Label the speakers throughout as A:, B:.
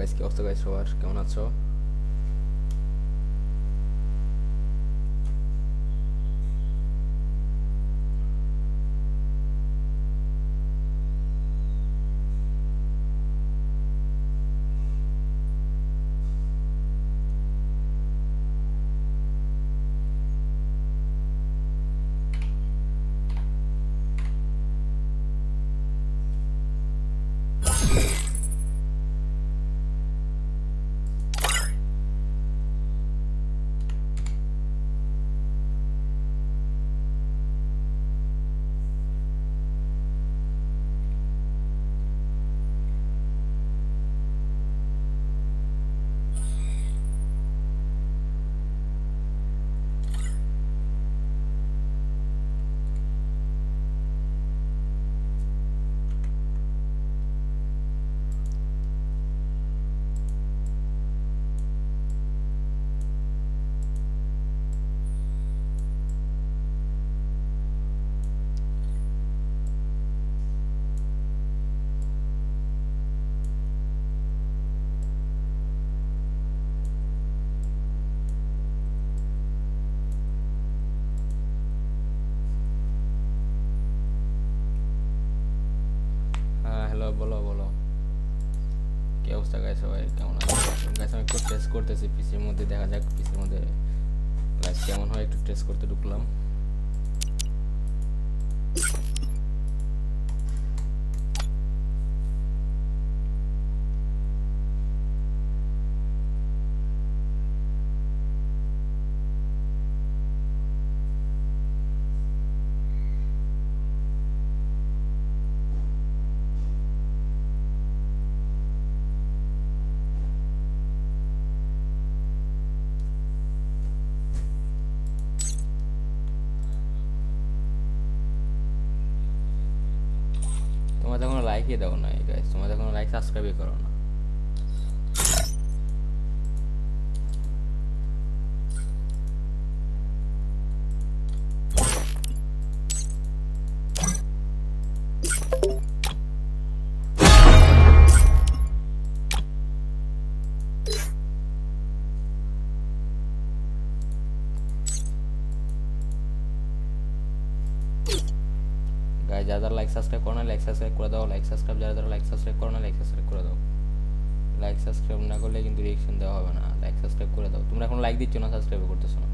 A: Guys কি অবস্থা guys সবার? কেমন আছো হ্যাঁ হ্যালো বলো বলো কি অবস্থা গাইস সবাই কেমন গাইস আমি একটু টেস্ট করতেছি পিসির মধ্যে, দেখা যাক পিসির মধ্যে গাছ কেমন হয়, একটু টেস্ট করতে ঢুকলাম। লাইকই দাও না গাইস তোমাদের কোনো লাইক সাবস্ক্রাইবই করো না। গাইস যারা যারা লাইক সাবস্ক্রাইব করো না লাইক সাবস্ক্রাইব করে দাও লাইক সাবস্ক্রাইব যারা যারা লাইক সাবস্ক্রাইব করো না লাইক সাবস্ক্রাইব করে দাও। লাইক সাবস্ক্রাইব না করলে কিন্তু রিয়েকশন দেওয়া হবে না। লাইক সাবস্ক্রাইব করে দাও। তোমরা এখন লাইক দিচ্ছ না সাবস্ক্রাইব করতেছো না।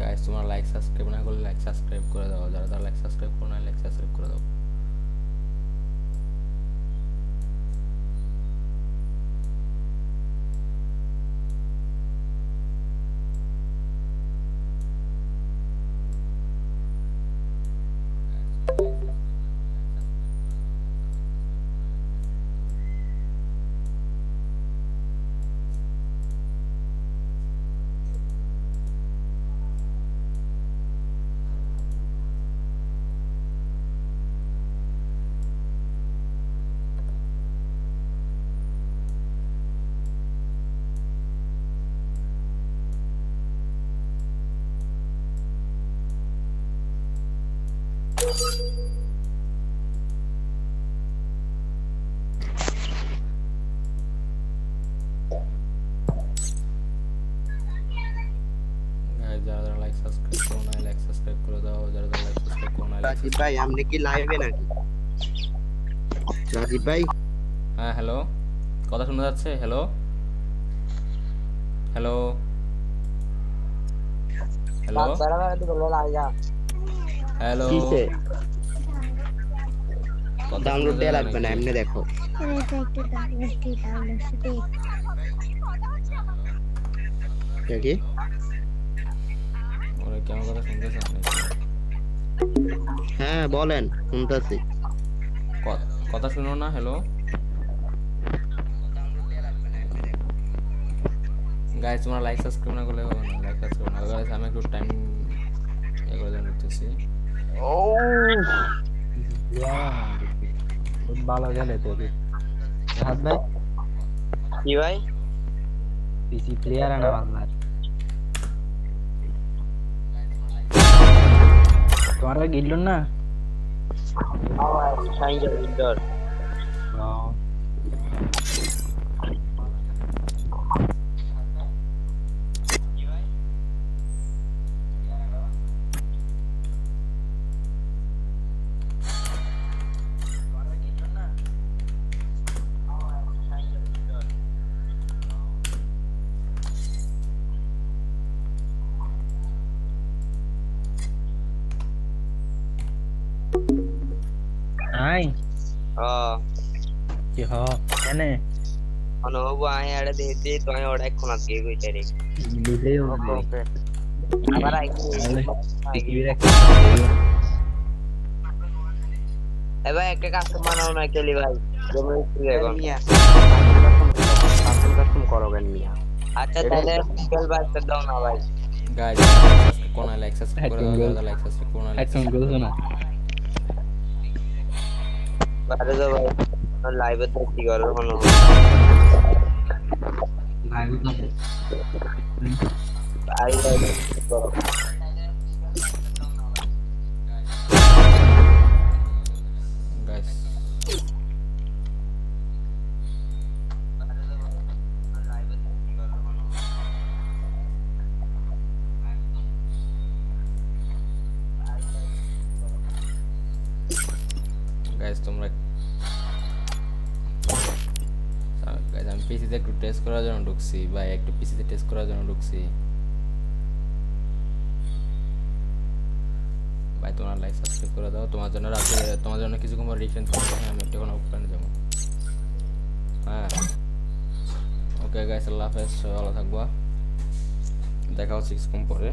A: গাইস তোমরা লাইক সাবস্ক্রাইব না করলে লাইক সাবস্ক্রাইব করে দাও। যারা তারা লাইক সাবস্ক্রাইব করো না লাইক সাবস্ক্রাইব করে দাও গাইস যারা যারা লাইক সাবস্ক্রাইব করো না লাইক সাবস্ক্রাইব করে দাও যারা যারা লাইক
B: রাজীব ভাই আপনি কি লাইভে নাকি? রাজীব ভাই?
A: হ্যাঁ হ্যালো কথা শোনা যাচ্ছে? Hello hello hello hello.
B: কিসে? ডাউনলোড দেয়া লাগবে না এমনি দেখো। কি?
A: ওরা কি আমার কথা শুনতেছে
B: হ্যাঁ বলেন শুনতেছি।
A: কথা শুনো না হ্যালো। গাইস তোমরা লাইক সাবস্ক্রাইব না করলে হবে না। লাইক সাবস্ক্রাইব না গাইস আমি একটু টাইম ইয়ে করে দেন করতেছি
C: খুব ভালো গেলে তো রাহাত ভাই
B: কি ভাই
C: পিসি প্লেয়ার আনা বাংলার তোমার ভাই গিল্লুন না ও, আই কি হ কেনে
B: অনুভব আয় আড়ে দিয়ে দিয়ে তুমি ওটা এখন আজকে কইতে রে
C: বুঝেই হবে
B: আবার আইছি
C: পৃথিবীর এক
B: এবার একটা কাস্টমার নাও না কেলি ভাই জমি উঠে এখন আচ্ছা তাহলে কেল দাও না ভাই
A: গাইস কোন লাইক সাবস্ক্রাইব করে দাও লাইক সাবস্ক্রাইব কোন লাইক
C: একদম বলছো না
B: বাইরে যাও ভাই লাইভে তো কি করবে কোনো আই ভাই করো
A: আমি পিসিতে একটু টেস্ট করার জন্য ঢুকছি, ভাই, একটু পিসিতে টেস্ট করার জন্য ঢুকছি। ভাই, তোমরা লাইক সাবস্ক্রাইব করে দাও, তোমার জন্য রাতে, তোমার জন্য কিছু কোনো হ্যাঁ আমি একটু কোনো যাব। হ্যাঁ। ওকে গাইস আল্লাহ হাফেজ ভালো থাকবা। দেখা হচ্ছে কিছুক্ষণ পরে।